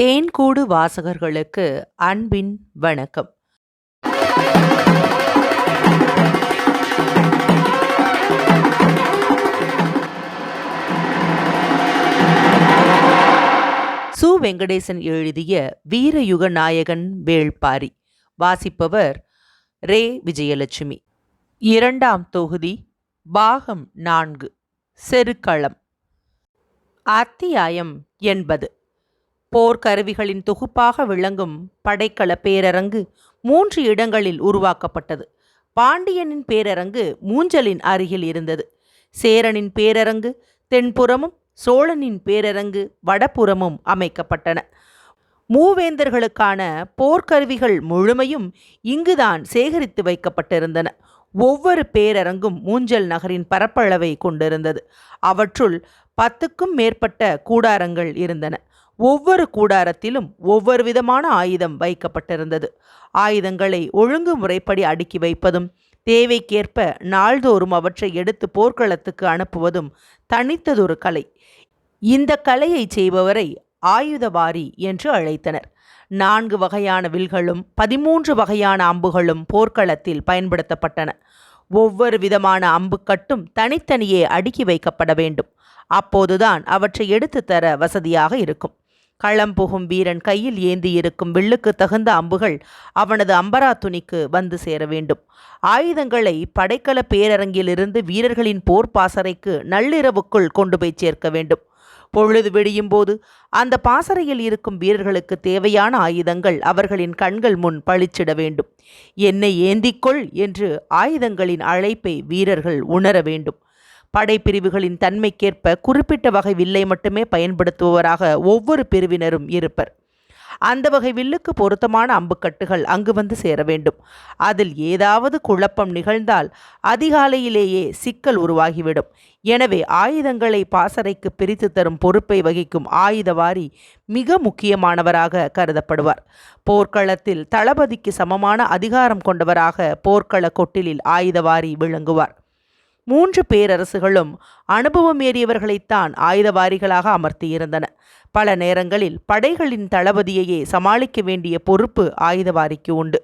தேன்கூடு வாசகர்களுக்கு அன்பின் வணக்கம். சு. வெங்கடேசன் எழுதிய வீரயுக நாயகன் வேள்பாரி. வாசிப்பவர் ரே. விஜயலட்சுமி. இரண்டாம் தொகுதி பாகம் நான்கு செருக்களம். அத்தியாயம் எண்பது போர்க்கருவிகளின் தொகுப்பாக விளங்கும் படைக்கல பேரரங்கு மூன்று இடங்களில் உருவாக்கப்பட்டது. பாண்டியனின் பேரரங்கு மூஞ்சலின் அருகில் இருந்தது. சேரனின் பேரரங்கு தென்புறமும் சோழனின் பேரரங்கு வடபுறமும் அமைக்கப்பட்டன. மூவேந்தர்களுக்கான போர்க்கருவிகள் முழுமையும் இங்குதான் சேகரித்து வைக்கப்பட்டிருந்தன. ஒவ்வொரு பேரரங்கும் மூஞ்சல் நகரின் பரப்பளவை கொண்டிருந்தது. அவற்றுள் பத்துக்கும் மேற்பட்ட கூடாரங்கள் இருந்தன. ஒவ்வொரு கூடாரத்திலும் ஒவ்வொரு விதமான ஆயுதம் வைக்கப்பட்டிருந்தது. ஆயுதங்களை ஒழுங்குமுறைப்படி அடுக்கி வைப்பதும் தேவைக்கேற்ப நாள்தோறும் அவற்றை எடுத்து போர்க்களத்துக்கு அனுப்புவதும் தனித்ததொரு கலை. இந்த கலையை செய்பவரை ஆயுதவாரி என்று அழைத்தனர். நான்கு வகையான வில்களும் பதிமூன்று வகையான அம்புகளும் போர்க்களத்தில் பயன்படுத்தப்பட்டன. ஒவ்வொரு விதமான அம்புக்கட்டும் தனித்தனியே அடுக்கி வைக்கப்பட வேண்டும். அப்போதுதான் அவற்றை எடுத்து தர வசதியாக இருக்கும். களம் புகும் வீரன் கையில் ஏந்தியிருக்கும் வில்லுக்கு தகுந்த அம்புகள் அவனது அம்பரா துணிக்கு வந்து சேர வேண்டும். ஆயுதங்களை படைக்கல பேரரங்கிலிருந்து வீரர்களின் போர் பாசறைக்கு நள்ளிரவுக்குள் கொண்டு போய் சேர்க்க வேண்டும். பொழுது விடியும் போது அந்த பாசறையில் இருக்கும் வீரர்களுக்கு தேவையான ஆயுதங்கள் அவர்களின் கண்கள் முன் பளிச்சிட வேண்டும். என்னை ஏந்திக்கொள் என்று ஆயுதங்களின் அழைப்பை வீரர்கள் உணர வேண்டும். படைப்பிரிவுகளின் தன்மைக்கேற்ப குறிப்பிட்ட வகை வில்லை மட்டுமே பயன்படுத்துபவராக ஒவ்வொரு பிரிவினரும் இருப்பர். அந்த வகை வில்லுக்கு பொருத்தமான அம்புக்கட்டுகள் அங்கு வந்து சேர வேண்டும். அதில் ஏதாவது குழப்பம் நிகழ்ந்தால் அதிகாலையிலேயே சிக்கல் உருவாகிவிடும். எனவே ஆயுதங்களை பாசறைக்கு பிரித்து தரும் பொறுப்பை வகிக்கும் ஆயுதவாரி மிக முக்கியமானவராக கருதப்படுவார். போர்க்களத்தில் தளபதிக்கு சமமான அதிகாரம் கொண்டவராக போர்க்கள கொட்டிலில் ஆயுதவாரி விளங்குவார். மூன்று பேரரசுகளும் அனுபவம் ஏறியவர்களைத்தான் ஆயுதவாரிகளாக அமர்த்தியிருந்தன. பல நேரங்களில் படைகளின் தளபதியையே சமாளிக்க வேண்டிய பொறுப்பு ஆயுதவாரிக்கு உண்டு.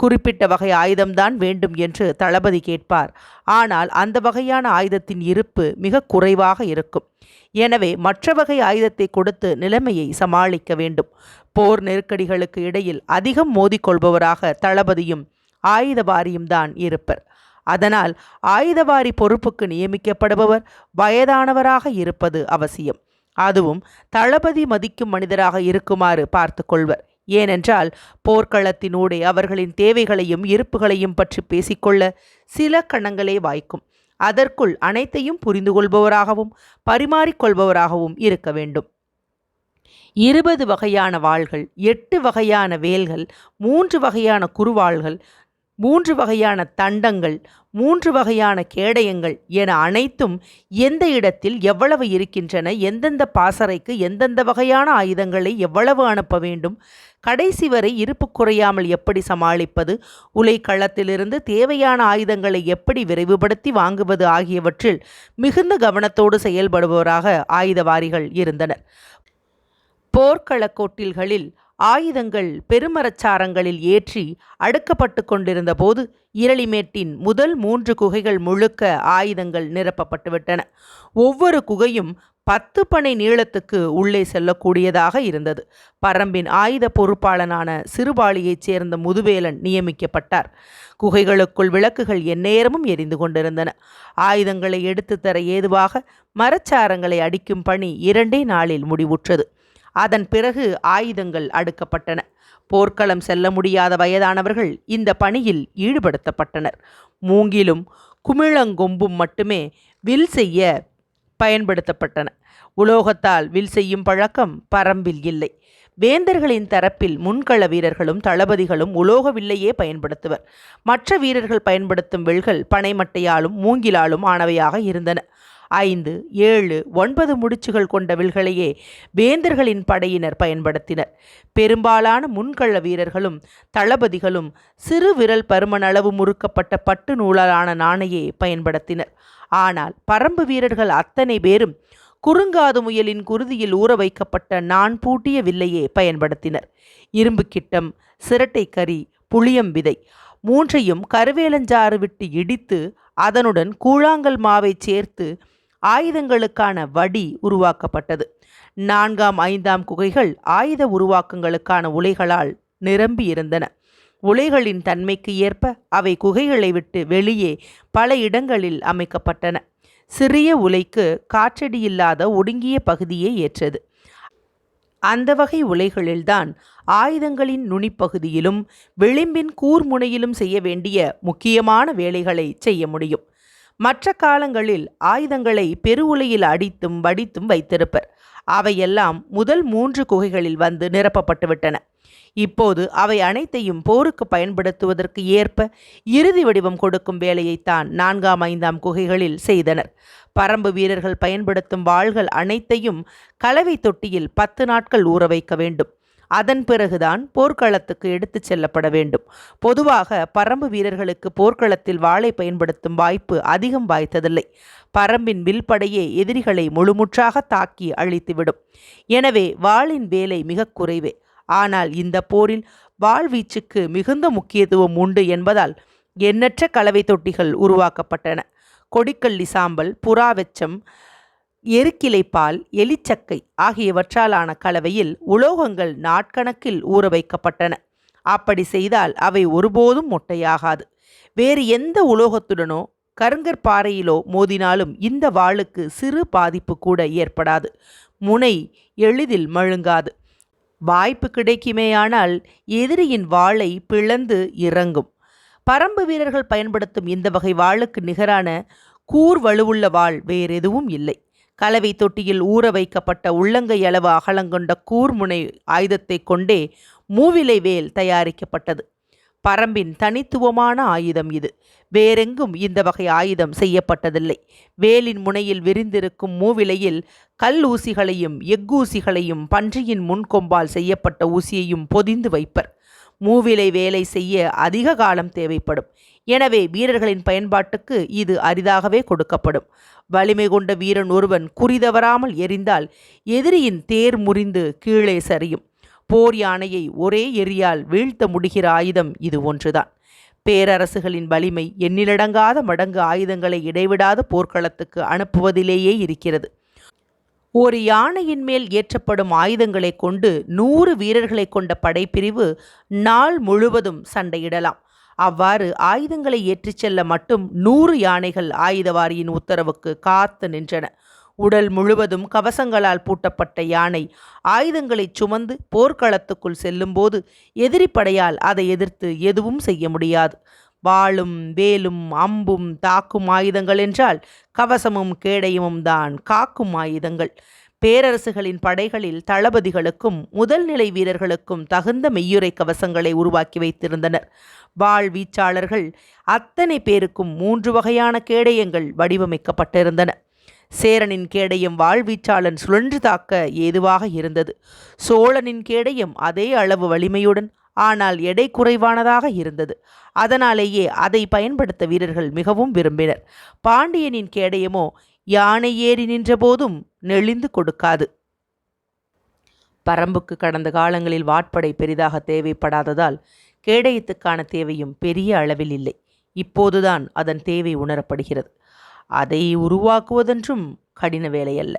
குறிப்பிட்ட வகை ஆயுதம்தான் வேண்டும் என்று தளபதி கேட்பார். ஆனால் அந்த வகையான ஆயுதத்தின் இருப்பு மிக குறைவாக இருக்கும். எனவே மற்ற வகை ஆயுதத்தை கொடுத்து நிலைமையை சமாளிக்க வேண்டும். போர் நெருக்கடிகளுக்கு இடையில் அதிகம் மோதிக்கொள்பவராக தளபதியும் ஆயுதவாரியும் தான் இருப்பர். அதனால் ஆயுதவாரி பொறுப்புக்கு நியமிக்கப்படுபவர் வயதானவராக இருப்பது அவசியம். அதுவும் தளபதி மதிக்கும் மனிதராக இருக்குமாறு பார்த்து கொள்வர். ஏனென்றால் போர்க்களத்தினூடே அவர்களின் தேவைகளையும் இருப்புகளையும் பற்றி பேசிக்கொள்ள சில கணங்களே வாய்க்கும். அதற்குள் அனைத்தையும் புரிந்து கொள்பவராகவும் பரிமாறிக்கொள்பவராகவும் இருக்க வேண்டும். இருபது வகையான வாள்கள் எட்டு வகையான வேல்கள் மூன்று வகையான குறுவாள்கள் மூன்று வகையான தண்டங்கள் மூன்று வகையான கேடயங்கள் என அனைத்தும் எந்த இடத்தில் எவ்வளவு இருக்கின்றன எந்தெந்த பாசறைக்கு எந்தெந்த வகையான ஆயுதங்களை எவ்வளவு அனுப்ப வேண்டும் கடைசி வரை இருப்பு குறையாமல் எப்படி சமாளிப்பது உலைக்களத்திலிருந்து தேவையான ஆயுதங்களை எப்படி விரைவுபடுத்தி வாங்குவது ஆகியவற்றில் மிகுந்த கவனத்தோடு செயல்படுபவராக ஆயுதவாரிகள் இருந்தனர். போர்க்களக் கோட்டில்களில் ஆயுதங்கள் பெருமரச்சாரங்களில் ஏற்றி அடுக்கப்பட்டு கொண்டிருந்த போது இரளிமேட்டின் முதல் மூன்று குகைகள் முழுக்க ஆயுதங்கள் நிரப்பப்பட்டுவிட்டன. ஒவ்வொரு குகையும் பத்து பனை நீளத்துக்கு உள்ளே செல்லக்கூடியதாக இருந்தது. பரம்பின் ஆயுத பொறுப்பாளனான சிறுபாளியைச் சேர்ந்த முதுவேலன் நியமிக்கப்பட்டார். குகைகளுக்குள் விளக்குகள் எந்நேரமும் எரிந்து கொண்டிருந்தன. ஆயுதங்களை எடுத்து தர ஏதுவாக மரச்சாரங்களை அடிக்கும் பணி இரண்டே நாளில் முடிவுற்றது. அதன் பிறகு ஆயுதங்கள் அடுக்கப்பட்டன. போர்க்களம் செல்ல முடியாத வயதானவர்கள் இந்த பணியில் ஈடுபடுத்தப்பட்டனர். மூங்கிலும் குமிழங்கொம்பும் மட்டுமே வில் செய்ய பயன்படுத்தப்பட்டன. உலோகத்தால் வில் செய்யும் பழக்கம் பரம்பில் இல்லை. வேந்தர்களின் தரப்பில் முன்கள வீரர்களும் தளபதிகளும் உலோக வில்லையே பயன்படுத்துவர். மற்ற வீரர்கள் பயன்படுத்தும் வில்கள் பனைமட்டையாலும் மூங்கிலாலும் ஆனவையாக இருந்தன. ஐந்து ஏழு ஒன்பது முடிச்சுகள் கொண்ட வில்களையே வேந்தர்களின் படையினர் பயன்படுத்தினர். பெரும்பாலான முன்கள வீரர்களும் தளபதிகளும் சிறு விரல் பருமனளவு முறுக்கப்பட்ட பட்டு நூலாலான நாணையை பயன்படுத்தினர். ஆனால் பரம்பு வீரர்கள் அத்தனை பேரும் குறுங்காது முயலின் குருதியில் ஊற வைக்கப்பட்ட நான் பூட்டிய வில்லையே பயன்படுத்தினர். இரும்பு கிட்டம் சிரட்டை கறி புளியம் விதை மூன்றையும் கருவேலஞ்சாறு விட்டு இடித்து அதனுடன் கூழாங்கல் மாவை சேர்த்து ஆயுதங்களுக்கான வடி உருவாக்கப்பட்டது. நான்காம் ஐந்தாம் குகைகள் ஆயுத உருவாக்கங்களுக்கான உலைகளால் நிரம்பி இருந்தன உலைகளின் தன்மைக்கு ஏற்ப அவை குகைகளை விட்டு வெளியே பல இடங்களில் அமைக்கப்பட்டன. சிறிய உலைக்கு காற்றடி இல்லாத ஒடுங்கிய பகுதியே ஏற்றது. அந்த வகை உலைகளில்தான் ஆயுதங்களின் நுனிப்பகுதியிலும் விளிம்பின் கூர்முனையிலும் செய்ய வேண்டிய முக்கியமான வேலைகளை செய்ய முடியும். மற்ற காலங்களில் ஆயுதங்களை பெருவுலையில் அடித்தும் வடித்தும் வைத்திருப்பர். அவையெல்லாம் முதல் மூன்று குகைகளில் வந்து நிரப்பப்பட்டுவிட்டன இப்போது அவை அனைத்தையும் போருக்கு பயன்படுத்துவதற்கு ஏற்ப இறுதி வடிவம் கொடுக்கும் வேலையைத்தான் நான்காம் ஐந்தாம் குகைகளில் செய்தனர். பரம்பு வீரர்கள் பயன்படுத்தும் வாள்கள் அனைத்தையும் கலவை தொட்டியில் பத்து நாட்கள் ஊற வைக்க வேண்டும். அதன் பிறகுதான் போர்க்களத்துக்கு எடுத்துச் செல்லப்பட வேண்டும். பொதுவாக பரம்பு வீரர்களுக்கு போர்க்களத்தில் வாளை பயன்படுத்தும் வாய்ப்பு அதிகம் வாய்த்ததில்லை. பரம்பின் வில்படையே எதிரிகளை முழுமுற்றாக தாக்கி அழித்துவிடும். எனவே வாளின் வேலை மிக குறைவே. ஆனால் இந்த போரில் வாழ்வீச்சுக்கு மிகுந்த முக்கியத்துவம் உண்டு என்பதால் எண்ணற்ற கலவை தொட்டிகள் உருவாக்கப்பட்டன. கொடிக்கள்ளி சாம்பல் புறாவெச்சம் எருக்கிலைப்பால் எலிச்சக்கை ஆகியவற்றாலான கலவையில் உலோகங்கள் நாட்கணக்கில் ஊற வைக்கப்பட்டன அப்படி செய்தால் அவை ஒருபோதும் மொட்டையாகாது. வேறு எந்த உலோகத்துடனோ கருங்கற்பாறையிலோ மோதினாலும் இந்த வாளுக்கு சிறு பாதிப்பு கூட ஏற்படாது. முனை எளிதில் மழுங்காது. வாய்ப்பு கிடைக்குமேயானால் எதிரியின் வாளை பிளந்து இறங்கும். பரம்பு வீரர்கள் பயன்படுத்தும் இந்த வகை வாளுக்கு நிகரான கூர் வலுவுள்ள வாள் வேறெதுவும் இல்லை. கலவை தொட்டியில் ஊற வைக்கப்பட்ட உள்ளங்கை அளவு அகலங்கொண்ட கூர்முனை ஆயுதத்தை கொண்டே மூவிலை வேல் தயாரிக்கப்பட்டது. பரம்பின் தனித்துவமான ஆயுதம் இது. வேறெங்கும் இந்த வகை ஆயுதம் செய்யப்பட்டதில்லை. வேலின் முனையில் விரிந்திருக்கும் மூவிலையில் கல் ஊசிகளையும் எஃகூசிகளையும் பன்றியின் முன்கொம்பால் செய்யப்பட்ட ஊசியையும் பொதிந்து வைப்பர். மூவிலை வேலை செய்ய அதிக காலம் தேவைப்படும். எனவே வீரர்களின் பயன்பாட்டுக்கு இது அரிதாகவே கொடுக்கப்படும். வலிமை கொண்ட வீரன் ஒருவன் குறிதவறாமல் எரிந்தால் எதிரியின் தேர் முறிந்து கீழே சரியும். போர் யானையை ஒரே எரியால் வீழ்த்த முடிகிற ஆயுதம் இது ஒன்றுதான். பேரரசுகளின் வலிமை எண்ணிலடங்காத மடங்கு ஆயுதங்களை இடைவிடாத போர்க்களத்துக்கு அனுப்புவதிலேயே இருக்கிறது. ஒரு யானையின் மேல் ஏற்றப்படும் ஆயுதங்களை கொண்டு நூறு வீரர்களை கொண்ட படைப்பிரிவு நாள் முழுவதும் சண்டையிடலாம். அவ்வாறு ஆயுதங்களை ஏற்றிச் செல்ல மட்டும் நூறு யானைகள் ஆயுதவாரியின் உத்தரவுக்கு காத்து நின்றன. உடல் முழுவதும் கவசங்களால் பூட்டப்பட்ட யானை ஆயுதங்களை சுமந்து போர்க்களத்துக்குள் செல்லும்போது எதிரிப்படையால் அதை எதிர்த்து எதுவும் செய்ய முடியாது. வாளும் வேலும் அம்பும் தாக்கும் ஆயுதங்கள் என்றால் கவசமும் கேடயமும் தான் காக்கும் ஆயுதங்கள். பேரரசுகளின் படைகளில் தளபதிகளுக்கும் முதல் நிலை வீரர்களுக்கும் தகுந்த மெய்யுரை கவசங்களை உருவாக்கி வைத்திருந்தனர். வாழ் வீச்சாளர்கள் அத்தனை பேருக்கும் மூன்று வகையான கேடயங்கள் வடிவமைக்கப்பட்டிருந்தன. சேரனின் கேடயம் வாழ்வீச்சாளன் சுழன்று தாக்க ஏதுவாக இருந்தது. சோழனின் கேடயம் அதே அளவு வலிமையுடன் ஆனால் எடை குறைவானதாக இருந்தது. அதனாலேயே அதை பயன்படுத்த வீரர்கள் மிகவும் விரும்பினர். பாண்டியனின் கேடயமோ யானை ஏறி நின்றபோதும் நெளிந்து கொடுக்காது. பரம்புக்கு கடந்த காலங்களில் வாட்படை பெரிதாக தேவைப்படாததால் கேடயத்துக்கான தேவையும் பெரிய அளவில் இல்லை. இப்போதுதான் அதன் தேவை உணரப்படுகிறது. அதை உருவாக்குவதென்றும் கடின வேலையல்ல.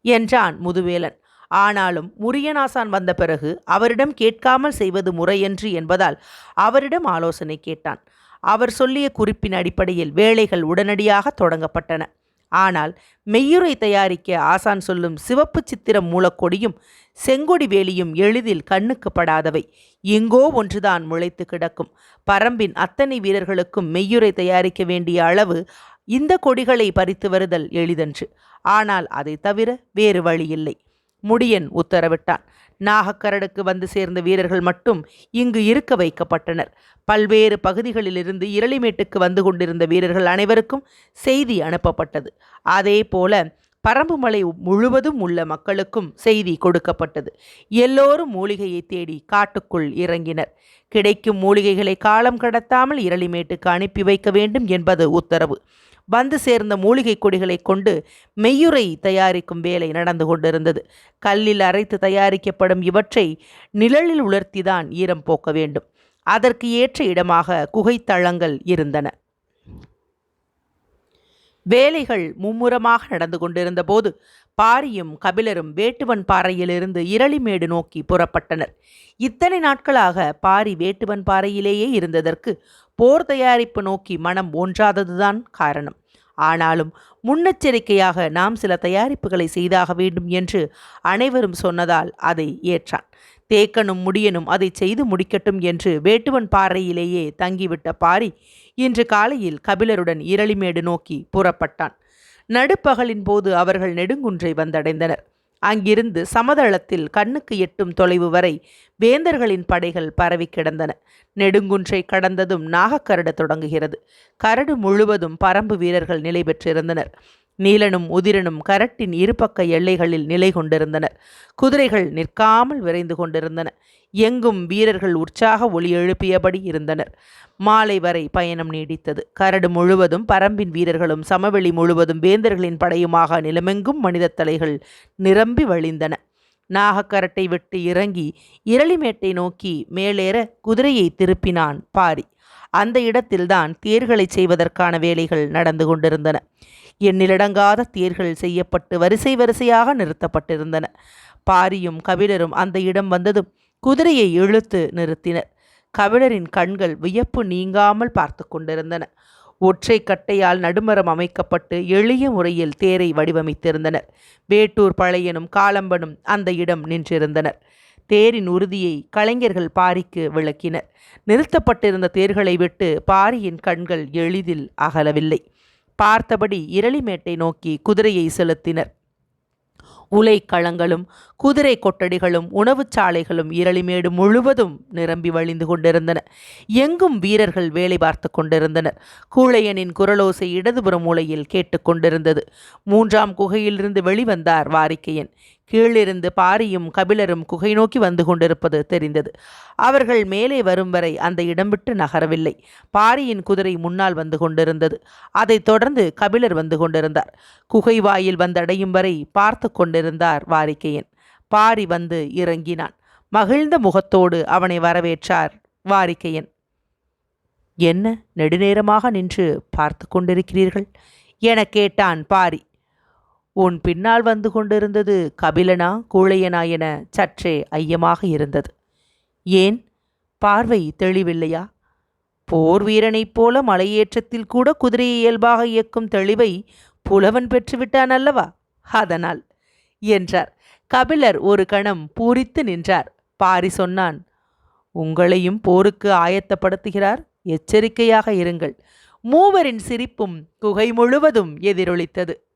என்றான் முதுவேலன். ஆனாலும் முரியனாசான் வந்த பிறகு அவரிடம் கேட்காமல் செய்வது முறையன்று என்பதால் அவரிடம் ஆலோசனை கேட்டான். அவர் சொல்லிய குறிப்பின் அடிப்படையில் வேலைகள் உடனடியாக தொடங்கப்பட்டன. ஆனால் மெய்யுரை தயாரிக்க ஆசான் சொல்லும் சிவப்பு சித்திரம் மூலக்கொடியும் செங்கொடி வேலியும் எளிதில் கண்ணுக்கு படாதவை. எங்கோ ஒன்றுதான் முளைத்து கிடக்கும். பரம்பின் அத்தனை வீரர்களுக்கும் மெய்யுரை தயாரிக்க வேண்டிய அளவு இந்த கொடிகளை பறித்து வருதல் எளிதன்று. ஆனால் அதை தவிர வேறு வழியில்லை. முடியன் உத்தரவிட்டான். நாகக்கரடுக்கு வந்து சேர்ந்த வீரர்கள் மட்டும் இங்கு இருக்க வைக்கப்பட்டனர். பல்வேறு பகுதிகளிலிருந்து இரளிமேட்டுக்கு வந்து கொண்டிருந்த வீரர்கள் அனைவருக்கும் செய்தி அனுப்பப்பட்டது. அதே போல பரம்புமலை முழுவதும் உள்ள மக்களுக்கும் செய்தி கொடுக்கப்பட்டது. எல்லோரும் மூலிகையை தேடி காட்டுக்குள் இறங்கினர். கிடைக்கும் மூலிகைகளை காலம் கடத்தாமல் இரளிமேட்டுக்கு அனுப்பி வைக்க வேண்டும் என்பது உத்தரவு. வந்து சேர்ந்த மூலிகை கொடிகளை கொண்டு மெய்யுறை தயாரிக்கும் வேலை நடந்து கொண்டிருந்தது. கல்லில் அரைத்து தயாரிக்கப்படும் இவற்றை நிழலில் உலர்த்திதான் ஈரம் போக்க வேண்டும். அதற்கு ஏற்ற இடமாக குகைத்தளங்கள் இருந்தன. வேலைகள் மும்முரமாக நடந்து கொண்டிருந்த போது பாரியும் கபிலரும் வேட்டுவன் பாறையிலிருந்து இரளிமேடு நோக்கி புறப்பட்டனர். இத்தனை நாட்களாக பாரி வேட்டுவன் பாறையிலேயே இருந்ததற்கு போர் தயாரிப்பு நோக்கி மனம் ஒன்றாததுதான் காரணம். ஆனாலும் முன்னெச்சரிக்கையாக நாம் சில தயாரிப்புகளை செய்தாக வேண்டும் என்று அனைவரும் சொன்னதால் அதை ஏற்றான். தேக்கனும் முடியனும் அதை செய்து முடிக்கட்டும் என்று வேட்டுவன் பாறையிலேயே தங்கிவிட்ட பாரி இன்று காலையில் கபிலருடன் இரளிமேடு நோக்கி புறப்பட்டான். நடுப்பகலின் போது அவர்கள் நெடுங்குன்றை வந்தடைந்தனர். அங்கிருந்து சமதளத்தில் கண்ணுக்கு எட்டும் தொலைவு வரை வேந்தர்களின் படைகள் பரவி கிடந்தன. நெடுங்குன்றை கடந்ததும் நாகக்கரடு தொடங்குகிறது. கரடு முழுவதும் பரம்பு வீரர்கள் நிலை பெற்றிருந்தனர். நீலனும் உதிரனும் கரட்டின் இருபக்க எல்லைகளில் நிலை கொண்டிருந்தனர். குதிரைகள் நிற்காமல் விரைந்து கொண்டிருந்தன. எங்கும் வீரர்கள் உற்சாக ஒளி எழுப்பியபடி இருந்தனர். மாலை வரை பயணம் நீடித்தது. கரடு முழுவதும் பரம்பின் வீரர்களும் சமவெளி முழுவதும் வேந்தர்களின் படையுமாக நிலமெங்கும் மனித தலைகள் நிரம்பி வழிந்தன. நாகக்கரட்டை விட்டு இறங்கி இரளிமேட்டை நோக்கி மேலேற குதிரையை திருப்பினான் பாரி. அந்த இடத்தில்தான் தேர்களை செய்வதற்கான வேலைகள் நடந்து கொண்டிருந்தன. எண்ணிலடங்காத தேர்கள் செய்யப்பட்டு வரிசை வரிசையாக நிறுத்தப்பட்டிருந்தன. பாரியும் கபிலரும் அந்த இடம் வந்ததும் குதிரையை இழுத்து நிறுத்தினர். கபிலரின் கண்கள் வியப்பு நீங்காமல் பார்த்து கொண்டிருந்தன. ஒற்றை கட்டையால் நடுமரம் அமைக்கப்பட்டு எளிய முறையில் தேரை வடிவமைத்திருந்தனர். வேட்டூர் பழையனும் காலம்பனும் அந்த இடம் நின்றிருந்தனர். தேரின் உறுதியை கலைஞர்கள் பாரிக்கு விளக்கினர். நிறுத்தப்பட்டிருந்த தேர்களை விட்டு பாரியின் கண்கள் எளிதில் அகலவில்லை. பார்த்தபடி இரளிமேட்டை நோக்கி குதிரையை செலுத்தினர். உலை களங்களும் குதிரை கொட்டடிகளும் உணவுச் சாலைகளும் இரளிமேடு முழுவதும் நிரம்பி வழிந்து கொண்டிருந்தன. எங்கும் வீரர்கள் வேலை பார்த்து கொண்டிருந்தனர். கூழையனின் குரலோசை இடதுபுற மூலையில் கேட்டுக்கொண்டிருந்தது மூன்றாம் குகையிலிருந்து வெளிவந்தார் வாரிக்கையன். கீழிருந்து பாரியும் கபிலரும் குகை நோக்கி வந்து கொண்டிருப்பது தெரிந்தது. அவர்கள் மேலே வரும் வரை அந்த இடம் விட்டு நகரவில்லை. பாரியின் குதிரை முன்னால் வந்து கொண்டிருந்தது. அதைத் தொடர்ந்து கபிலர் வந்து கொண்டிருந்தார். குகை வாயில் வந்தடையும் வரை பார்த்து கொண்டிருந்தார் வாரிக்கையன். பாரி வந்து இறங்கினான். மகிழ்ந்த முகத்தோடு அவனை வரவேற்றார் வாரிக்கையன். என்ன நெடுநேரமாக நின்று பார்த்து கொண்டிருக்கிறீர்கள்? என கேட்டான் பாரி. உன் பின்னால் வந்து கொண்டிருந்தது கபிலனா கூழையனா என சற்றே ஐயமாக இருந்தது. ஏன்? பார்வை தெளிவில்லையா? போர் வீரனைப் போல மலையேற்றத்தில் கூட குதிரையை இயல்பாக இயக்கும் தெளிவை புலவன் பெற்றுவிட்டான் அல்லவா? அதனால் என்றார். கபிலர் ஒரு கணம் பூரித்து நின்றார். பாரி சொன்னான் உங்களையும் போருக்கு ஆயத்தப்படுத்துகிறார். எச்சரிக்கையாக இருங்கள். மூவரின் சிரிப்பும் குகை முழுவதும் எதிரொலித்தது.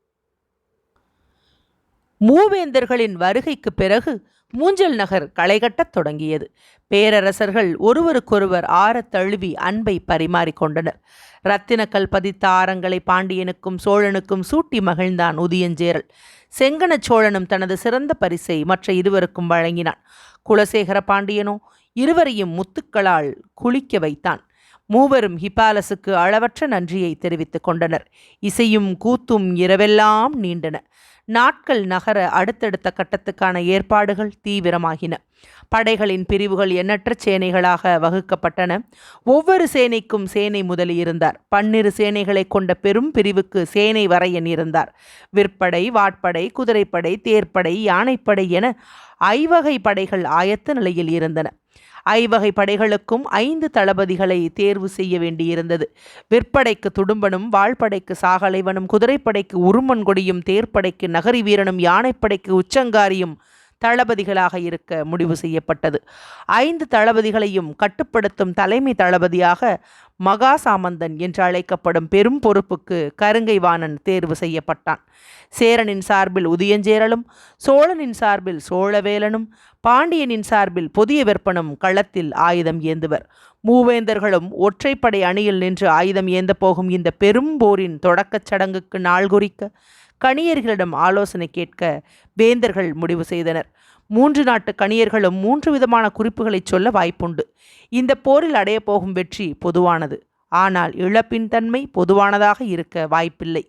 மூவேந்தர்களின் வருகைக்கு பிறகு மூஞ்சல் நகர் களைகட்டத் தொடங்கியது. பேரரசர்கள் ஒருவருக்கொருவர் ஆற தழுவி அன்பை பரிமாறிக்கொண்டனர் ரத்தினக்கல் பதித்த ஆரங்களை பாண்டியனுக்கும் சோழனுக்கும் சூட்டி மகிழ்ந்தான் உதியஞ்சேரல். செங்கன சோழனும் தனது சிறந்த பரிசை மற்ற இருவருக்கும் வழங்கினான். குலசேகர பாண்டியனோ இருவரையும் முத்துக்களால் குளிக்க வைத்தான். மூவரும் ஹிபாலசுக்கு அளவற்ற நன்றியை தெரிவித்துக் கொண்டனர். இசையும் கூத்தும் இரவெல்லாம் நீண்டன. நாட்கள் நகர அடுத்தடுத்த கட்டத்துக்கான ஏற்பாடுகள் தீவிரமாகின. படைகளின் பிரிவுகள் எண்ணற்ற சேனைகளாக வகுக்கப்பட்டன. ஒவ்வொரு சேனைக்கும் சேனை முதலி இருந்தார் பன்னிரு சேனைகளை கொண்ட பெரும் பிரிவுக்கு சேனை வரையன் இருந்தார். விற்படை வாட்படை குதிரைப்படை தேர்ப்படை யானைப்படை என ஐவகை படைகள் ஆயத்த நிலையில் இருந்தன. ஐவகை படைகளுக்கும் ஐந்து தளபதிகளை தேர்வு செய்ய வேண்டியிருந்தது. விற்படைக்கு துடும்பனும் வாழ்படைக்கு சாகலைவனும் குதிரைப்படைக்கு உருமன் கொடியும் தேர்ப்படைக்கு நகரி வீரனும் யானைப்படைக்கு உச்சங்காரியும் தளபதிகளாக இருக்க முடிவு செய்யப்பட்டது. ஐந்து தளபதிகளையும் கட்டுப்படுத்தும் தலைமை தளபதியாக மகா சாமந்தன் என்று அழைக்கப்படும் பெரும் பொறுப்புக்கு கருங்கைவாணன் தேர்வு செய்யப்பட்டான். சேரனின் சார்பில் உதியஞ்சேரலும் சோழனின் சார்பில் சோழவேலனும் பாண்டியனின் சார்பில் புதிய வெப்பனும் களத்தில் ஆயுதம் ஏந்துவர். மூவேந்தர்களும் ஒற்றைப்படை அணியில் நின்று ஆயுதம் ஏந்த போகும் இந்த பெரும் போரின் தொடக்கச் சடங்குக்கு நாள் குறிக்க கணியர்களிடம் ஆலோசனை கேட்க வேந்தர்கள் முடிவு செய்தனர். மூன்று நாட்டு கணியர்களும் மூன்று விதமான குறிப்புகளை சொல்ல வாய்ப்புண்டு. இந்த போரில் அடையப் போகும் வெற்றி பொதுவானது. ஆனால் இழப்பின் தன்மை பொதுவானதாக இருக்க வாய்ப்பில்லை.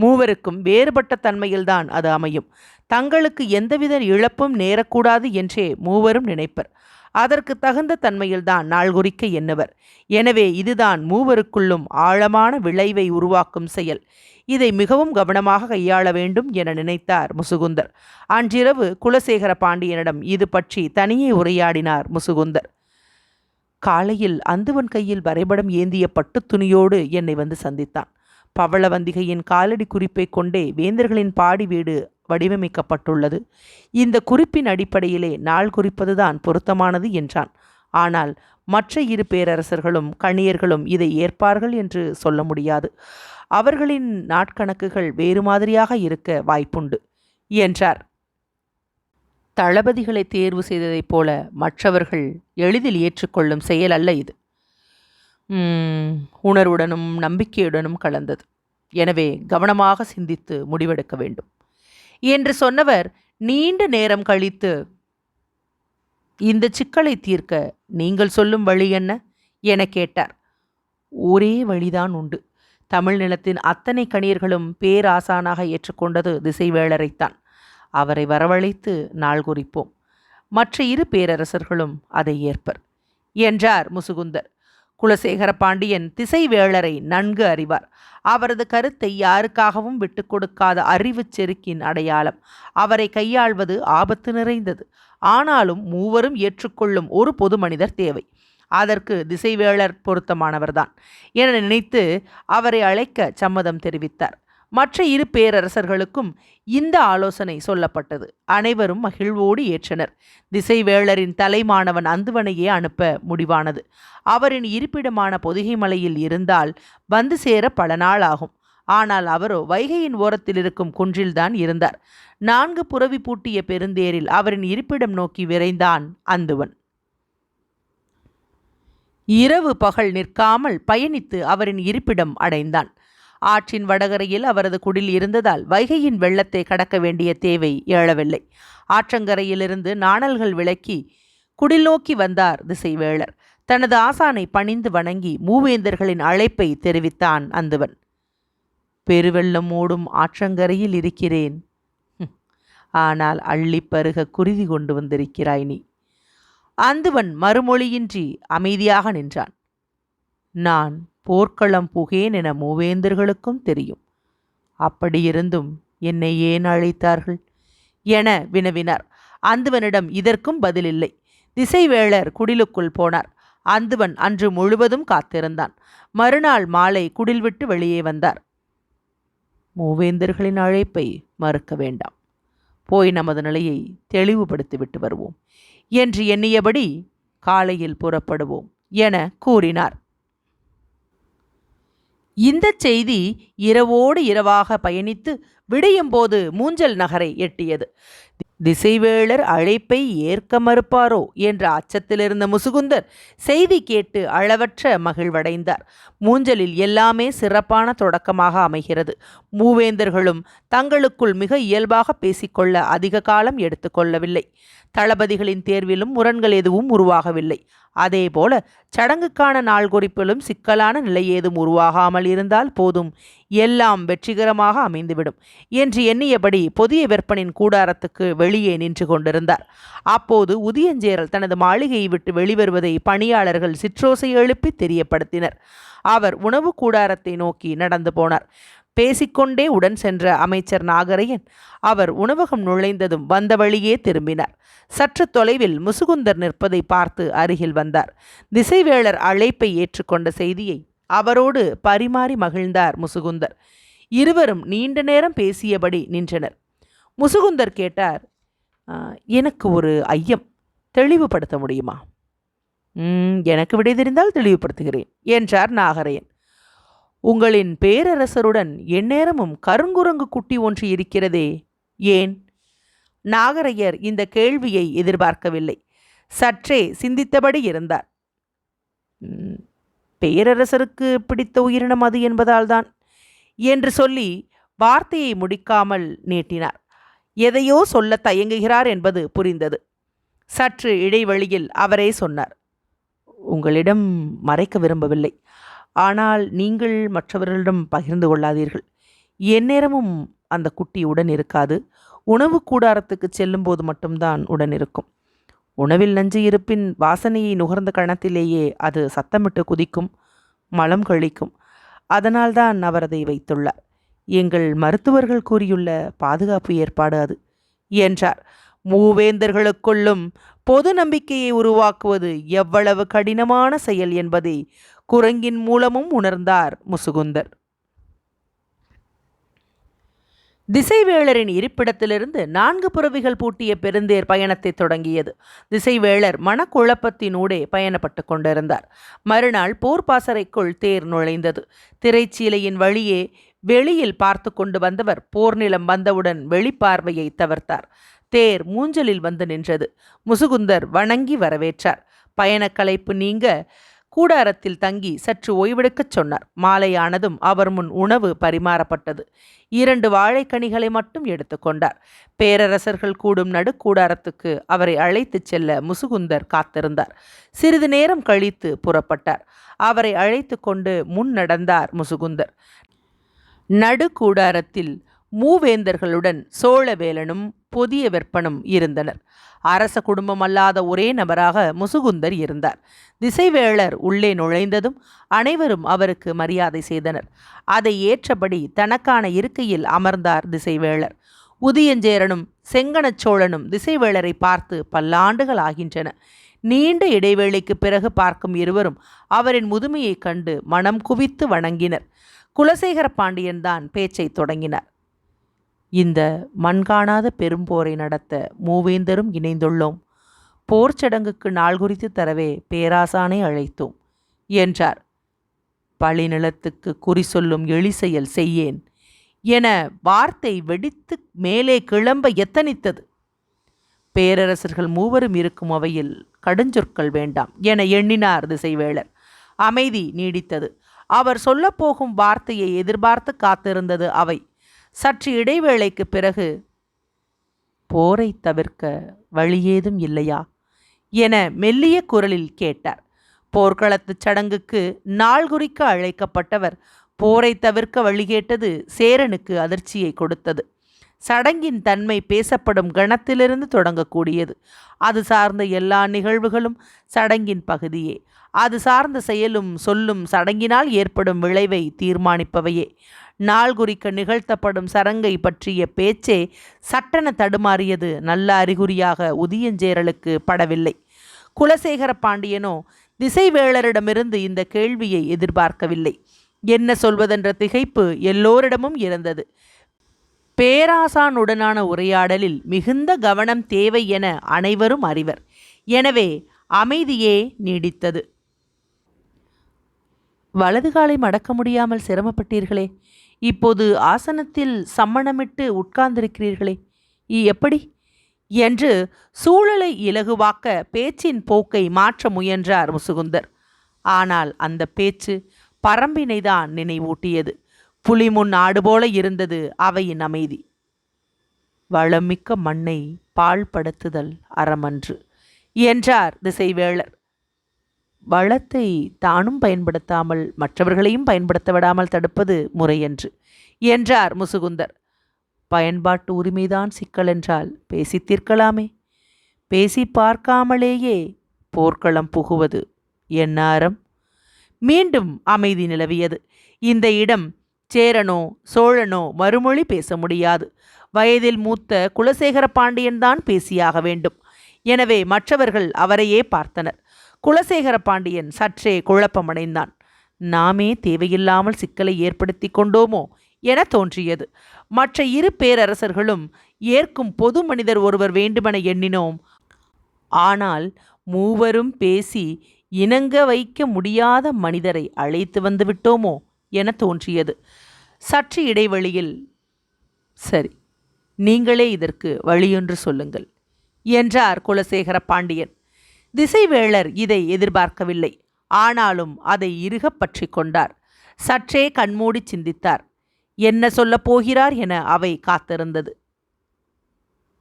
மூவருக்கும் வேறுபட்ட தன்மையில்தான் அது அமையும். தங்களுக்கு எந்தவித இழப்பும் நேரக்கூடாது என்றே மூவரும் நினைப்பர். அதற்கு தகுந்த தன்மையில்தான் நாள் குறிக்க எண்ணுவர். எனவே இதுதான் மூவருக்குள்ளும் ஆழமான விளைவை உருவாக்கும் செயல். இதை மிகவும் கவனமாக கையாள வேண்டும் என நினைத்தார் முசுகுந்தர். அன்றிரவு குலசேகர பாண்டியனிடம் இது பற்றி தனியே உரையாடினார் முசுகுந்தர். காலையில் அந்துவன் கையில் வரைபடம் ஏந்திய பட்டுத் துணியோடு என்னை வந்து சந்தித்தான். பவளவந்திகையின் காலடி குறிப்பை கொண்டே வேந்தர்களின் பாடி வீடு வடிவமைக்கப்பட்டுள்ளது. இந்த குறிப்பின் அடிப்படையிலே நாள் குறிப்பதுதான் பொருத்தமானது என்றான். ஆனால் மற்ற இரு பேரரசர்களும் கணியர்களும் இதை ஏற்பார்கள் என்று சொல்ல முடியாது. அவர்களின் நாட்கணக்குகள் வேறு மாதிரியாக இருக்க வாய்ப்புண்டு என்றார். தளபதிகளை தேர்வு செய்ததைப் போல மற்றவர்கள் எளிதில் ஏற்றுக்கொள்ளும் செயல் அல்ல இது. உணர்வுடனும் நம்பிக்கையுடனும் கலந்தது. எனவே கவனமாக சிந்தித்து முடிவெடுக்க வேண்டும். என்று சொன்னவர் நீண்ட நேரம் கழித்து இந்த சிக்கலை தீர்க்க நீங்கள் சொல்லும் வழி என்ன? என கேட்டார். ஒரே வழிதான் உண்டு. தமிழ் நிலத்தின் அத்தனை கணியர்களும் பேராசானாக ஏற்றுக்கொண்டது திசைவேளரைத்தான். அவரை வரவழைத்து நாள் குறிப்போம். மற்ற இரு பேரரசர்களும் அதை ஏற்பர் என்றார் முசுகுந்தர். குலசேகர பாண்டியன் திசைவேளரை நன்கு அறிவார். அவரது கருத்தை யாருக்காகவும் விட்டு கொடுக்காத அறிவுச் செருக்கின் அடையாளம் அவரை கையாள்வது ஆபத்து நிறைந்தது. ஆனாலும் மூவரும் ஏற்றுக்கொள்ளும் ஒரு பொது மனிதர் தேவை. அதற்கு திசைவேளர் பொருத்தமானவர்தான். என நினைத்து அவரை அழைக்க சம்மதம் தெரிவித்தார். மற்ற இரு பேரரசர்களுக்கும் இந்த ஆலோசனை சொல்லப்பட்டது. அனைவரும் மகிழ்வோடு ஏற்றனர். திசைவேளரின் தலைமானவன் அந்துவனையே அனுப்ப முடிவானது. அவரின் இருப்பிடமான பொதிகை மலையில் இருந்தால் வந்து சேர பல நாள் ஆகும். ஆனால் அவரோ வைகையின் ஓரத்தில் இருக்கும் குன்றில்தான் இருந்தார். நான்கு புறவி பூட்டிய பெருந்தேரில் அவரின் இருப்பிடம் நோக்கி விரைந்தான் அந்துவன். இரவு பகல் நிற்காமல் பயணித்து அவரின் இருப்பிடம் அடைந்தான். ஆற்றின் வடகரையில் அவரது குடில் இருந்ததால் வைகையின் வெள்ளத்தை கடக்க வேண்டிய தேவை எழவில்லை. ஆற்றங்கரையிலிருந்து நாணல்கள் விளக்கி குடில் நோக்கி வந்தார் திசைவேளர். தனது ஆசானை பணிந்து வணங்கி மூவேந்தர்களின் அழைப்பை தெரிவித்தான் அந்துவன். பெருவெள்ளம் ஓடும் ஆற்றங்கரையில் இருக்கிறேன். ஆனால் அள்ளிப்பருக குருதி கொண்டு வந்திருக்கிறாய் நீ. அந்துவன் மறுமொழியின்றி அமைதியாக நின்றான். நான் போர்க்களம் புகேன் என மூவேந்தர்களுக்கும் தெரியும். அப்படியிருந்தும் என்னை ஏன் அழைத்தார்கள்? என வினவினார். அந்துவனிடம் இதற்கும் பதிலில்லை. திசைவேளர் குடிலுக்குள் போனார். அந்துவன் அன்று முழுவதும் காத்திருந்தான். மறுநாள் மாலை குடில் விட்டு வெளியே வந்தார். மூவேந்தர்களின் அழைப்பை மறுக்க வேண்டாம். போய் நமது நிலையை தெளிவுபடுத்திவிட்டு வருவோம். என்று எண்ணியபடி காலையில் புறப்படுவோம் என கூறினார். இந்த செய்தி இரவோடு இரவாக பயணித்து விடியும்போது மூஞ்சல் நகரை எட்டியது. திசைவேளர் அழைப்பை ஏற்க மறுப்பாரோ என்ற அச்சத்திலிருந்த முசுகுந்தர் செய்தி கேட்டு அளவற்ற மகிழ்வடைந்தார். மூஞ்சலில் எல்லாமே சிறப்பான தொடக்கமாக அமைகிறது. மூவேந்தர்களும் தங்களுக்குள் மிக இயல்பாக பேசிக்கொள்ள அதிக காலம் எடுத்துக்கொள்ளவில்லை. தளபதிகளின் தேர்விலும் முரண்கள் எதுவும் உருவாகவில்லை. அதேபோல சடங்குக்கான நாள் குறிப்பிலும் சிக்கலான நிலை ஏதும் உருவாகாமல் இருந்தால் போதும். எல்லாம் வெற்றிகரமாக அமைந்துவிடும் என்று எண்ணியபடி புதிய விற்பனின் கூடாரத்துக்கு வெளியே நின்று கொண்டிருந்தார். அப்போது உதியஞ்சேரல் தனது மாளிகையை விட்டு வெளிவருவதை பணியாளர்கள் சிற்றோசை எழுப்பி தெரியப்படுத்தினர். அவர் உணவு கூடாரத்தை நோக்கி நடந்து போனார். பேசிக்கொண்டே உடன் சென்ற அமைச்சர் நாகரையன் அவர் உணவகம் நுழைந்ததும் வந்த வழியே திரும்பினார். சற்று தொலைவில் முசுகுந்தர் நிற்பதை பார்த்து அருகில் வந்தார். திசைவேளர் அழைப்பை ஏற்றுக்கொண்ட செய்தியை அவரோடு பரிமாறி மகிழ்ந்தார் முசுகுந்தர். இருவரும் நீண்ட நேரம் பேசியபடி நின்றனர். முசுகுந்தர் கேட்டார் எனக்கு ஒரு ஐயம். தெளிவுபடுத்த முடியுமா? எனக்கு விடை தெரிந்தால் தெளிவுபடுத்துகிறேன் என்றார் நாகரையன். உங்களின் பேரரசருடன் எந்நேரமும் கருங்குரங்கு குட்டி ஒன்று இருக்கிறதே. ஏன்? நாகரையர் இந்த கேள்வியை எதிர்பார்க்கவில்லை. சற்றே சிந்தித்தபடி இருந்தார். பேரரசருக்கு பிடித்த உயிரினம் அது என்பதால்தான் என்று சொல்லி வார்த்தையை முடிக்காமல் நீட்டினார். எதையோ சொல்ல தயங்குகிறார் என்பது புரிந்தது. சற்று இடைவெளியில் அவரே சொன்னார். உங்களிடம் மறைக்க விரும்பவில்லை. ஆனால் நீங்கள் மற்றவர்களிடம் பகிர்ந்து கொள்ளாதீர்கள். எந்நேரமும் அந்த குட்டி உடன் இருக்காது. உணவு கூடாரத்துக்கு செல்லும்போது மட்டும்தான் உடன் இருக்கும். உணவில் நஞ்சு இருப்பின் வாசனையை நுகர்ந்த கணத்திலேயே அது சத்தமிட்டு குதிக்கும் மலம் கழிக்கும். அதனால்தான் அவர் அதை வைத்துள்ளார். எங்கள் மருத்துவர்கள் கூறியுள்ள பாதுகாப்பு ஏற்பாடு அது என்றார். மூவேந்தர்களுக்குள்ளும் பொது நம்பிக்கையை உருவாக்குவது எவ்வளவு கடினமான செயல் என்பதை குரங்கின் மூலமும் உணர்ந்தார் முசுகுந்தர். திசைவேளரின் இருப்பிடத்திலிருந்து நான்கு புறவிகள் பூட்டிய பெருந்தேர் பயணத்தை தொடங்கியது. திசைவேளர் மனக்குழப்பத்தினூடே பயணப்பட்டு கொண்டிருந்தார். மறுநாள் போர் பாசறைக்குள் தேர் நுழைந்தது. திரைச்சீலையின் வழியே வெளியில் பார்த்து கொண்டு வந்தவர் போர்நிலம் வந்தவுடன் வெளிப்பார்வையை தவிர்த்தார். தேர் மூஞ்சலில் வந்து நின்றது. முசுகுந்தர் வணங்கி வரவேற்றார். பயணக்கலைப்பு நீங்க கூடாரத்தில் தங்கி சற்று ஓய்வெடுக்கச் சொன்னார். மாலையானதும் அவர் முன் உணவு பரிமாறப்பட்டது. இரண்டு வாழைக்கனிகளை மட்டும் எடுத்துக்கொண்டார் பேரரசர்கள் கூடும் நடு கூடாரத்துக்கு அவரை அழைத்துச் செல்ல முசுகுந்தர் காத்திருந்தார். சிறிது நேரம் கழித்து புறப்பட்டார். அவரை அழைத்து கொண்டு முன் நடந்தார் முசுகுந்தர். நடு கூடாரத்தில் மூவேந்தர்களுடன் சோழவேலனும் புதிய வெப்பனும் இருந்தனர். அரச குடும்பம் அல்லாத ஒரே நபராக முசுகுந்தர் இருந்தார். திசைவேளர் உள்ளே நுழைந்ததும் அனைவரும் அவருக்கு மரியாதை செய்தனர். அதை ஏற்றபடி தனக்கான இருக்கையில் அமர்ந்தார் திசைவேளர். உதியஞ்சேரனும் செங்கனச் சோழனும் திசைவேளரை பார்த்து பல்லாண்டுகள் ஆகின்றன. நீண்ட இடைவேளைக்கு பிறகு பார்க்கும் இருவரும் அவரின் முதுமையைக் கண்டு மனம் குவித்து வணங்கினர். குலசேகர பாண்டியன் தான் பேச்சை தொடங்கினார். இந்த மண்காணாத பெரும்போரை நடத்த மூவேந்தரும் இணைந்துள்ளோம். போர் சடங்குக்கு நாள் குறித்து தரவே பேராசானை அழைத்தோம் என்றார். பழிநிலத்துக்கு குறி சொல்லும் எளிசெயல் செய்யேன். என வார்த்தை வெடித்து மேலே கிளம்ப எத்தனித்தது? பேரரசர்கள் மூவரும் இருக்கும் அவையில் கடுஞ்சொற்கள் வேண்டாம் என எண்ணினார் திசைவேளர். அமைதி நீடித்தது. அவர் சொல்லப்போகும் வார்த்தையை எதிர்பார்த்து காத்திருந்தது அவை. சற்று இடைவேளைக்கு பிறகு போரை தவிர்க்க வழியேதும் இல்லையா? என மெல்லிய குரலில் கேட்டார். போர்க்களத்துச் சடங்குக்கு நாள் குறிக்க அழைக்கப்பட்டவர் போரை தவிர்க்க வழி கேட்டது சேரனுக்கு அதிர்ச்சியை கொடுத்தது. சடங்கின் தன்மை பேசப்படும் கணத்திலிருந்து தொடங்கக்கூடியது. அது சார்ந்த எல்லா நிகழ்வுகளும் சடங்கின் பகுதியே. அது சார்ந்த செயலும் சொல்லும் சடங்கினால் ஏற்படும் விளைவை தீர்மானிப்பவையே. நாள் குறிக்க நிகழ்த்தப்படும் சரங்கை பற்றிய பேச்சே சட்டென தடுமாறியது நல்ல அறிகுறியாக உதியஞ்சேரலுக்கு படவில்லை. குலசேகர பாண்டியனோ திசைவேளரிடமிருந்து இந்த கேள்வியை எதிர்பார்க்கவில்லை. என்ன சொல்வதென்ற திகைப்பு எல்லோரிடமும் இருந்தது. பேராசானுடனான உரையாடலில் மிகுந்த கவனம் தேவை என அனைவரும் அறிவர். எனவே அமைதியே நீடித்தது. வலது காலை மடக்க முடியாமல் சிரமப்பட்டீர்களே. இப்போது ஆசனத்தில் சம்மணமிட்டு உட்கார்ந்திருக்கிறீர்களே இ எப்படி? என்று சூழலை இலகுவாக்க பேச்சின் போக்கை மாற்ற முயன்றார் முசுகுந்தர். ஆனால் அந்த பேச்சு பரம்பினைதான் நினைவூட்டியது. புலி முன் ஆடு போல இருந்தது அவையின் அமைதி. வளமிக்க மண்ணை பாழ்படுத்துதல் அறமன்று என்றார் திசைவேளர். வளத்தை தானும் பயன்படுத்தாமல் மற்றவர்களையும் பயன்படுத்த விடாமல் தடுப்பது முறையன்று என்றார் முசுகுந்தர். பயன்பாட்டு உரிமைதான் சிக்கல் என்றால் பேசி தீர்க்கலாமே. பேசி பார்க்காமலேயே போர்க்களம் புகுவது என்னாரம் மீண்டும் அமைதி நிலவியது. இந்த இடம் சேரனோ சோழனோ மறுமொழி பேச முடியாது. வயதில் மூத்த குலசேகர பாண்டியன்தான் பேசியாக வேண்டும். எனவே மற்றவர்கள் அவரையே பார்த்தனர். குலசேகர பாண்டியன் சற்றே குழப்பமடைந்தான். நாமே தேவையில்லாமல் சிக்கலை ஏற்படுத்தி கொண்டோமோ என தோன்றியது. மற்ற இரு பேரரசர்களும் ஏற்கும் பொது மனிதர் ஒருவர் வேண்டுமென எண்ணினோம். ஆனால் மூவரும் பேசி இணங்க வைக்க முடியாத மனிதரை அழைத்து வந்து விட்டோமோ என தோன்றியது. சற்று இடைவெளியில் சரி நீங்களே இதற்கு வழியொன்று சொல்லுங்கள் என்றார் குலசேகர பாண்டியன். திசைவேளர் இதை எதிர்பார்க்கவில்லை. ஆனாலும் அதை இறுகப் பற்றி கொண்டார். சற்றே கண்மூடி சிந்தித்தார். என்ன சொல்லப் போகிறார் என அவை காத்திருந்தது.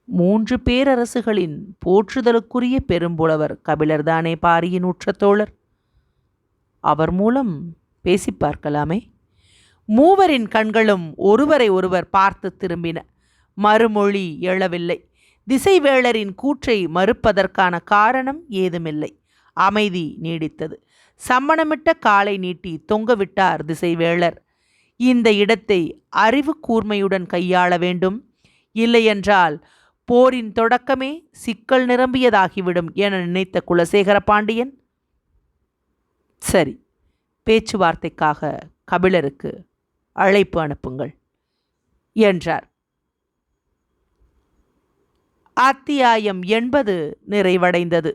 மூன்று பேரரசுகளின் போற்றுதலுக்குரிய பெரும்புலவர் கபிலர்தானே பாரியின் உற்றத்தோழர்? அவர் மூலம் பேசி பார்க்கலாமே. மூவரின் கண்களும் ஒருவரை ஒருவர் பார்த்து திரும்பின. மறுமொழி எழவில்லை. திசைவேளரின் கூற்றை மறுப்பதற்கான காரணம் ஏதுமில்லை. அமைதி நீடித்தது. சம்மணமிட்ட காலை நீட்டி தொங்கவிட்டார் திசைவேளர். இந்த இடத்தை அறிவு கூர்மையுடன் கையாள வேண்டும். இல்லையென்றால் போரின் தொடக்கமே சிக்கல் நிரம்பியதாகிவிடும் என நினைத்த குலசேகர பாண்டியன் சரி பேச்சுவார்த்தைக்காக கபிலருக்கு அழைப்பு அனுப்புங்கள் என்றார். அத்தியாயம் எண்பது நிறைவடைந்தது.